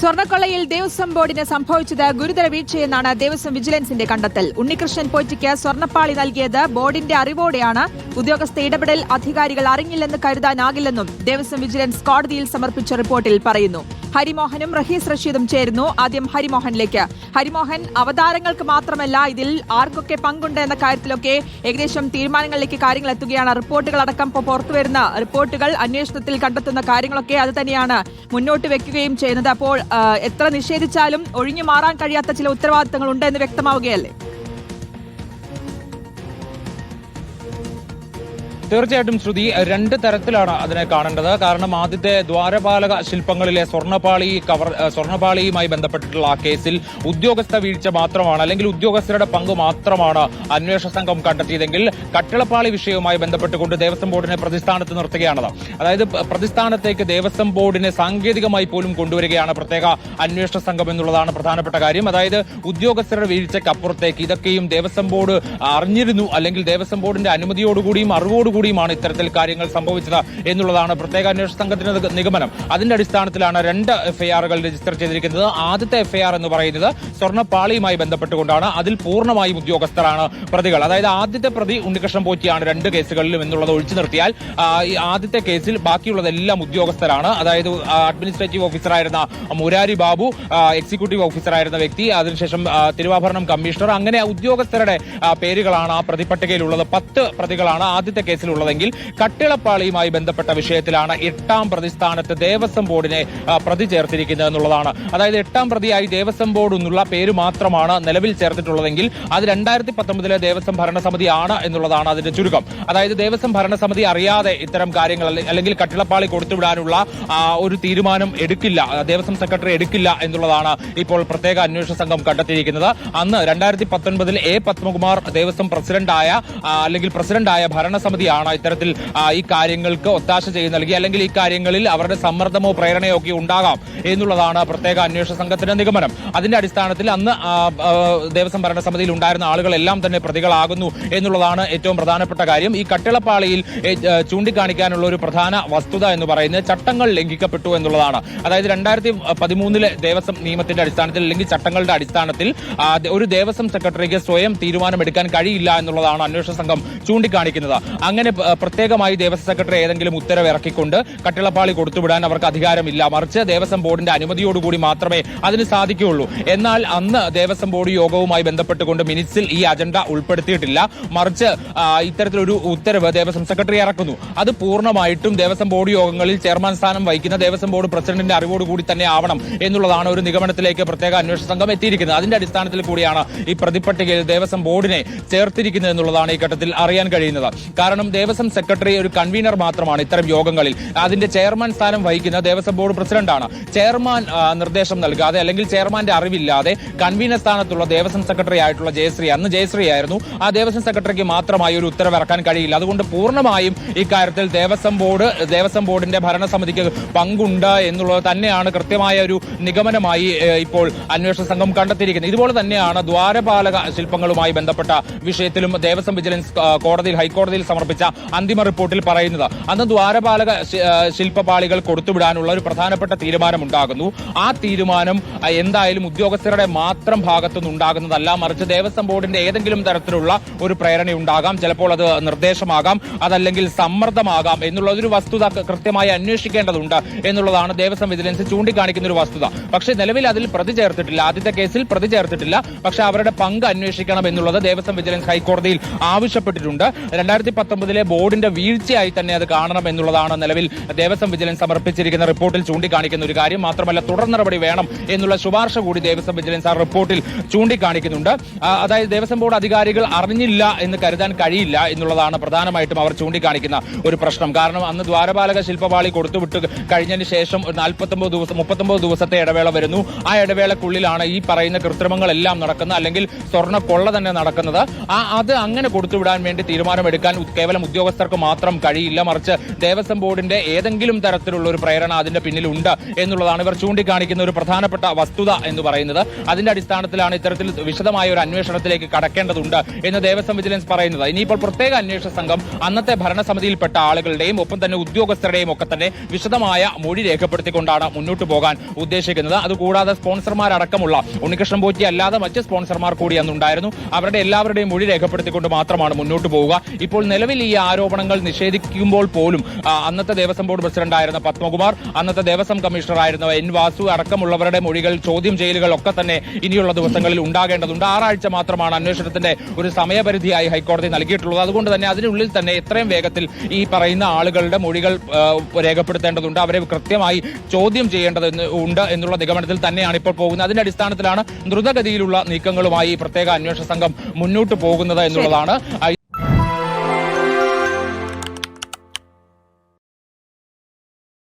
സ്വർണക്കൊള്ളയിൽ ദേവസ്വം ബോർഡിന് സംഭവിച്ചത് ഗുരുതര വീഴ്ചയെന്നാണ് ദേവസ്വം വിജിലൻസിന്റെ കണ്ടെത്തൽ. ഉണ്ണികൃഷ്ണൻ പോറ്റിക്ക് സ്വർണപ്പാളി നൽകിയത് ബോർഡിന്റെ അറിവോടെയാണ്. ഉദ്യോഗസ്ഥ ഇടപെടൽ അധികാരികൾ അറിഞ്ഞില്ലെന്ന് കരുതാനാകില്ലെന്നും ദേവസ്വം വിജിലൻസ് കോടതിയിൽ സമർപ്പിച്ച റിപ്പോർട്ടിൽ പറയുന്നു. ഹരിമോഹനും റഹീസ് റഷീദും ചേരുന്നു. ആദ്യം ഹരിമോഹനിലേക്ക്. ഹരിമോഹൻ അവതാരങ്ങൾക്ക് മാത്രമല്ല ഇതിൽ ആർക്കൊക്കെ പങ്കുണ്ട് എന്ന കാര്യത്തിലൊക്കെ ഏകദേശം തീരുമാനങ്ങളിലേക്ക് കാര്യങ്ങൾ എത്തുകയാണ്. റിപ്പോർട്ടുകൾ അടക്കം പുറത്തുവരുന്ന റിപ്പോർട്ടുകൾ അന്വേഷണത്തിൽ കണ്ടെത്തുന്ന കാര്യങ്ങളൊക്കെ അത് തന്നെയാണ് മുന്നോട്ട് വെക്കുകയും ചെയ്യുന്നത്. അപ്പോൾ എത്ര നിഷേധിച്ചാലും ഒഴിഞ്ഞു മാറാൻ കഴിയാത്ത ചില ഉത്തരവാദിത്തങ്ങൾ ഉണ്ട് എന്ന് വ്യക്തമാവുകയല്ലേ? തീർച്ചയായിട്ടും ശ്രുതി രണ്ട് തരത്തിലാണ് അതിനെ കാണേണ്ടത്. കാരണം ആദ്യത്തെ ദ്വാരപാലക ശില്പങ്ങളിലെ സ്വർണപാളി കവർ സ്വർണപാളിയുമായി ബന്ധപ്പെട്ടിട്ടുള്ള ആ കേസിൽ ഉദ്യോഗസ്ഥ വീഴ്ച മാത്രമാണ് അല്ലെങ്കിൽ ഉദ്യോഗസ്ഥരുടെ പങ്ക് മാത്രമാണ് അന്വേഷണ സംഘം കണ്ടെത്തിയതെങ്കിൽ കട്ടിളപ്പാളി വിഷയവുമായി ബന്ധപ്പെട്ടുകൊണ്ട് ദേവസ്വം ബോർഡിനെ പ്രതിസ്ഥാനത്ത് നിർത്തുകയാണത്. അതായത് പ്രതിസ്ഥാനത്തേക്ക് ദേവസ്വം ബോർഡിനെ സാങ്കേതികമായി പോലും കൊണ്ടുവരികയാണ് പ്രത്യേക അന്വേഷണ സംഘം എന്നുള്ളതാണ് പ്രധാനപ്പെട്ട കാര്യം. അതായത് ഉദ്യോഗസ്ഥരുടെ വീഴ്ചയ്ക്കപ്പുറത്തേക്ക് ഇതൊക്കെയും ദേവസ്വം ബോർഡ് അറിഞ്ഞിരുന്നു അല്ലെങ്കിൽ ദേവസ്വം ബോർഡിന്റെ അനുമതിയോടുകൂടിയും അറിവോടുകൂടിയുമാണ് ഇത്തരത്തിൽ കാര്യങ്ങൾ സംഭവിച്ചത് എന്നുള്ളതാണ് പ്രത്യേക അന്വേഷണ സംഘത്തിന്റെ നിഗമനം. അതിന്റെ അടിസ്ഥാനത്തിലാണ് രണ്ട് എഫ്ഐആറുകൾ രജിസ്റ്റർ ചെയ്തിരിക്കുന്നത്. ആദ്യത്തെ എഫ്ഐആർ എന്ന് പറയുന്നത് സ്വർണപ്പാളിയുമായി ബന്ധപ്പെട്ടുകൊണ്ടാണ്. അതിൽ പൂർണമായും ഉദ്യോഗസ്ഥരാണ് പ്രതികൾ. അതായത് ആദ്യത്തെ പ്രതി ഉണ്ണികൃഷ്ണൻ പോറ്റിയാണ് രണ്ട് കേസുകളിലും എന്നുള്ളത് ഒഴിച്ചു നിർത്തിയാൽ ആദ്യത്തെ കേസിൽ ബാക്കിയുള്ളതെല്ലാം ഉദ്യോഗസ്ഥരാണ്. അതായത് അഡ്മിനിസ്ട്രേറ്റീവ് ഓഫീസറായിരുന്ന മുരാരി ബാബു എക്സിക്യൂട്ടീവ് ഓഫീസറായിരുന്ന വ്യക്തി അതിനുശേഷം തിരുവാഭരണം കമ്മീഷണർ. അങ്ങനെ ഉദ്യോഗസ്ഥരുടെ പേരുകളാണ് ആ പ്രതിപട്ടികയിലുള്ളത്. പത്ത് പ്രതികളാണ് ആദ്യത്തെ കേസിലുള്ളതെങ്കിൽ കട്ടിളപ്പാളിയുമായി ബന്ധപ്പെട്ട വിഷയത്തിലാണ് എട്ടാം പ്രതിസ്ഥാനത്ത് ദേവസ്വം ബോർഡിനെ പ്രതി ചേർത്തിരിക്കുന്നത് എന്നുള്ളതാണ്. അതായത് എട്ടാം പ്രതിയായി ദേവസ്വം ബോർഡ് എന്നുള്ള പേര് മാത്രമാണ് നിലവിൽ ചേർത്തിട്ടുള്ളതെങ്കിൽ അത് രണ്ടായിരത്തി പത്തൊമ്പതിലെ ദേവസ്വം ഭരണസമിതിയാണ് എന്നുള്ളതാണ് അതിന്റെ ചുരുക്കം. അതായത് ദേവസ്വം ഭരണസമിതി അറിയാതെ ഇത്തരം കാര്യങ്ങൾ അല്ലെങ്കിൽ കട്ടിളപ്പാളി കൊടുത്തുവിടാനുള്ള ഒരു തീരുമാനം എടുക്കില്ല ദേവസ്വം സെക്രട്ടറി എടുക്കില്ല എന്നുള്ളതാണ് ഇപ്പോൾ പ്രത്യേക അന്വേഷണ സംഘം കണ്ടെത്തിയിരിക്കുന്നത്. അന്ന് രണ്ടായിരത്തി പത്തൊൻപതിൽ എ പത്മകുമാർ ദേവസ്വം പ്രസിഡന്റായ അല്ലെങ്കിൽ പ്രസിഡന്റായ ഭരണസമിതിയാണ് ഇത്തരത്തിൽ ആ, ഈ കാര്യങ്ങൾക്ക് ഒത്താശ ചെയ്ത് നൽകി. അല്ലെങ്കിൽ ഈ കാര്യങ്ങളിൽ അവരുടെ സമ്മർദ്ദമോ പ്രേരണയോ ഒക്കെ ഉണ്ടാകാം എന്നുള്ളതാണ് പ്രത്യേക അന്വേഷണ സംഘത്തിന്റെ നിഗമനം. അതിന്റെ അടിസ്ഥാനത്തിൽ അന്ന് ദേവസ്വം ഭരണ സമിതിയിൽ ഭരണസമിതിയിൽ ഉണ്ടായിരുന്ന ആളുകളെല്ലാം തന്നെ പ്രതികളാകുന്നു എന്നുള്ളതാണ് ഏറ്റവും പ്രധാനപ്പെട്ട കാര്യം. ഈ കട്ടിളപ്പാളിയിൽ ചൂണ്ടിക്കാണിക്കാനുള്ള ഒരു പ്രധാന വസ്തുത എന്ന് പറയുന്നത് ചട്ടങ്ങൾ ലംഘിക്കപ്പെട്ടു എന്നുള്ളതാണ്. അതായത് രണ്ടായിരത്തി പതിമൂന്നിലെ ദേവസ്വം നിയമത്തിന്റെ അടിസ്ഥാനത്തിൽ അല്ലെങ്കിൽ ചട്ടങ്ങളുടെ അടിസ്ഥാനത്തിൽ ഒരു ദേവസ്വം സെക്രട്ടറിക്ക് സ്വയം തീരുമാനമെടുക്കാൻ കഴിയില്ല എന്നുള്ളതാണ് അന്വേഷണ സംഘം ചൂണ്ടിക്കാണിക്കുന്നത്. അങ്ങനെ പ- പ്രത്യേകമായി ദേവസ്വം സെക്രട്ടറി ഏതെങ്കിലും ഉത്തരവ് ഇറക്കിക്കൊണ്ട് കട്ടിളപ്പാളി കൊടുത്തുവിടാൻ അവർക്ക് അധികാരമില്ല? മറിച്ച് ദേവസ്വം ബോർഡിന്റെ അനുമതിയോടുകൂടി മാത്രമേ അതിന് സാധിക്കുകയുള്ളൂ. എന്നാൽ അന്ന് ദേവസ്വം ബോർഡ് യോഗവുമായി ബന്ധപ്പെട്ടുകൊണ്ട് മിനിറ്റ്സിൽ ഈ അജണ്ട ഉൾപ്പെടുത്തിയിട്ടില്ല. മറിച്ച് ഇത്തരത്തിലൊരു ഉത്തരവ് ദേവസ്വം സെക്രട്ടറി ഇറക്കുന്നു. അത് പൂർണമായിട്ടും ദേവസ്വം ബോർഡ് യോഗങ്ങളിൽ ചെയർമാൻ സ്ഥാനം വഹിക്കുന്ന ദേവസ്വം ബോർഡ് പ്രസിഡന്റിന്റെ അറിവോടുകൂടി തന്നെ ആവണം എന്നുള്ളതാണ് ഒരു നിഗമനത്തിലേക്ക് പ്രത്യേക അന്വേഷണ സംഘം എത്തിയിരിക്കുന്നത്. അതിന്റെ അടിസ്ഥാനത്തിൽ കൂടിയാണ് ഈ പ്രതിപട്ടികയിൽ ദേവസ്വം ബോർഡിനെ ചേർത്തിരിക്കുന്നത് എന്നുള്ളതാണ് ഈ ഘട്ടത്തിൽ അറിയാൻ കഴിയുന്നത്. കാരണം ദേവസ്വം സെക്രട്ടറി ഒരു കൺവീനർ മാത്രമാണ് ഇത്തരം യോഗങ്ങളിൽ. അതിന്റെ ചെയർമാൻ സ്ഥാനം വഹിക്കുന്ന ദേവസ്വം ബോർഡ് പ്രസിഡന്റാണ് ചെയർമാൻ നിർദ്ദേശം നൽകാതെ അല്ലെങ്കിൽ ചെയർമാന്റെ അറിവില്ലാതെ കൺവീനർ സ്ഥാനത്തുള്ള ദേവസ്വം സെക്രട്ടറി ആയിട്ടുള്ള ജയശ്രീ അന്ന് ജയശ്രീ ആയിരുന്നു. ആ ദേവസ്വം സെക്രട്ടറിക്ക് മാത്രമായി ഒരു ഉത്തരവ് ഇറക്കാൻ കഴിയില്ല. അതുകൊണ്ട് പൂർണമായും ഇക്കാര്യത്തിൽ ദേവസ്വം ബോർഡ് ദേവസ്വം ബോർഡിന്റെ ഭരണസമിതിക്ക് പങ്കുണ്ട് എന്നുള്ളത് തന്നെയാണ് കൃത്യമായ ഒരു നിഗമനമായി ഇപ്പോൾ അന്വേഷണ സംഘം കണ്ടെത്തിയിരിക്കുന്നത്. ഇതുപോലെ തന്നെയാണ് ദ്വാരപാലക ശില്പങ്ങളുമായി ബന്ധപ്പെട്ട വിഷയത്തിലും ദേവസ്വം വിജിലൻസ് കോടതിയിൽ ഹൈക്കോടതിയിൽ സമർപ്പിച്ച അന്തിമ റിപ്പോർട്ടിൽ പറയുന്നത്. അന്ന് ദ്വാരപാലക ശില്പപാളികൾ കൊടുത്തുവിടാനുള്ള ഒരു പ്രധാനപ്പെട്ട തീരുമാനമുണ്ടാകുന്നു. ആ തീരുമാനം എന്തായാലും ഉദ്യോഗസ്ഥരുടെ മാത്രം ഭാഗത്തുനിന്ന് ഉണ്ടാകുന്നതല്ല. മറിച്ച് ദേവസ്വം ബോർഡിന്റെ ഏതെങ്കിലും തരത്തിലുള്ള ഒരു പ്രേരണ ഉണ്ടാകാം ചിലപ്പോൾ അത് നിർദ്ദേശമാകാം. അതല്ലെങ്കിൽ സമ്മർദ്ദമാകാം എന്നുള്ള ഒരു വസ്തുത കൃത്യമായി അന്വേഷിക്കേണ്ടതുണ്ട് എന്നുള്ളതാണ് ദേവസ്വം വിജിലൻസ് ചൂണ്ടിക്കാണിക്കുന്ന ഒരു വസ്തുത. പക്ഷേ നിലവിൽ അതിൽ പ്രതി ചേർത്തിട്ടില്ല. ആദ്യത്തെ കേസിൽ പ്രതി ചേർത്തിട്ടില്ല. പക്ഷേ അവരുടെ പങ്ക് അന്വേഷിക്കണം എന്നുള്ളത് ദേവസ്വം വിജിലൻസ് ഹൈക്കോടതിയിൽ ആവശ്യപ്പെട്ടിട്ടുണ്ട്. രണ്ടായിരത്തി പത്തൊമ്പതിലെ ബോർഡിന്റെ വീഴ്ചയായി തന്നെ അത് കാണണം എന്നുള്ളതാണ് നിലവിൽ ദേവസ്വം വിജിലൻസ് സമർപ്പിച്ചിരിക്കുന്ന റിപ്പോർട്ടിൽ ചൂണ്ടിക്കാണിക്കുന്ന ഒരു കാര്യം. മാത്രമല്ല തുടർ നടപടി വേണം എന്നുള്ള ശുപാർശ കൂടി ദേവസ്വം വിജിലൻസ് ആ റിപ്പോർട്ടിൽ ചൂണ്ടിക്കാണിക്കുന്നുണ്ട്. അതായത് ദേവസ്വം ബോർഡ് അധികാരികൾ അറിഞ്ഞില്ല എന്ന് കരുതാൻ കഴിയില്ല എന്നുള്ളതാണ് പ്രധാനമായിട്ടും അവർ ചൂണ്ടിക്കാണിക്കുന്ന ഒരു പ്രശ്നം. കാരണം അന്ന് ദ്വാരപാലക ശില്പപാളി കൊടുത്തുവിട്ട് കഴിഞ്ഞതിന് ശേഷം ഒരു നാൽപ്പത്തൊമ്പത് ദിവസം മുപ്പത്തൊമ്പത് ദിവസത്തെ ഇടവേള വരുന്നു. ആ ഇടവേളക്കുള്ളിലാണ് ഈ പറയുന്ന കൃത്രിമങ്ങളെല്ലാം നടക്കുന്നത് അല്ലെങ്കിൽ സ്വർണ കൊള്ള തന്നെ നടക്കുന്നത്. ആ അത് അങ്ങനെ കൊടുത്തുവിടാൻ വേണ്ടി തീരുമാനമെടുക്കാൻ കേവലം ഏതെങ്കിലും ഉദ്യോഗസ്ഥർക്ക് മാത്രം കഴിയില്ല. മറിച്ച് ദേവസ്വം ബോർഡിന്റെ ഏതെങ്കിലും തരത്തിലുള്ള ഒരു പ്രേരണ അതിന്റെ പിന്നിലുണ്ട് എന്നുള്ളതാണ് ഇവർ ചൂണ്ടിക്കാണിക്കുന്ന ഒരു പ്രധാനപ്പെട്ട വസ്തുത എന്ന് പറയുന്നത്. അതിന്റെ അടിസ്ഥാനത്തിലാണ് ഇത്തരത്തിൽ വിശദമായ ഒരു അന്വേഷണത്തിലേക്ക് കടക്കേണ്ടതുണ്ട് എന്ന് ദേവസ്വം വിജിലൻസ് പറയുന്നത്. ഇനിയിപ്പോൾ പ്രത്യേക അന്വേഷണ സംഘം അന്നത്തെ ഭരണസമിതിയിൽപ്പെട്ട ആളുകളുടെയും ഒപ്പം തന്നെ ഉദ്യോഗസ്ഥരുടെയും ഒക്കെ തന്നെ വിശദമായ മൊഴി രേഖപ്പെടുത്തിക്കൊണ്ടാണ് മുന്നോട്ട് പോകാൻ ഉദ്ദേശിക്കുന്നത്. അതുകൂടാതെ സ്പോൺസർമാരടക്കമുള്ള ഉണ്ണികൃഷ്ണൻ പോറ്റി അല്ലാതെ മറ്റ് സ്പോൺസർമാർ കൂടി അന്നുണ്ടായിരുന്നു. അവരുടെ എല്ലാവരുടെയും മൊഴി രേഖപ്പെടുത്തിക്കൊണ്ട് മാത്രമാണ് മുന്നോട്ട് പോവുക. ഇപ്പോൾ നിലവിൽ ഈ ആരോപണങ്ങൾ നിഷേധിക്കുമ്പോൾ പോലും അന്നത്തെ ദേവസ്വം ബോർഡ് പ്രസിഡന്റായിരുന്ന പത്മകുമാർ അന്നത്തെ ദേവസ്വം കമ്മീഷണറായിരുന്ന എൻ വാസു അടക്കമുള്ളവരുടെ മൊഴികൾ ചോദ്യം ചെയ്യലുകൾ ഒക്കെ തന്നെ ഇനിയുള്ള ദിവസങ്ങളിൽ ഉണ്ടാകേണ്ടതുണ്ട്. ആറാഴ്ച മാത്രമാണ് അന്വേഷണത്തിന്റെ ഒരു സമയപരിധിയായി ഹൈക്കോടതി നൽകിയിട്ടുള്ളത്. അതുകൊണ്ട് തന്നെ അതിനുള്ളിൽ തന്നെ എത്രയും വേഗത്തിൽ ഈ പറയുന്ന ആളുകളുടെ മൊഴികൾ രേഖപ്പെടുത്തേണ്ടതുണ്ട്. അവരെ കൃത്യമായി ചോദ്യം ചെയ്യേണ്ടത് ഉണ്ട് എന്നുള്ള നിഗമനത്തിൽ തന്നെയാണ് ഇപ്പോൾ പോകുന്നത്. അതിന്റെ അടിസ്ഥാനത്തിലാണ് ദ്രുതഗതിയിലുള്ള നീക്കങ്ങളുമായി ഈ പ്രത്യേക അന്വേഷണ സംഘം മുന്നോട്ട് പോകുന്നത് എന്നുള്ളതാണ്.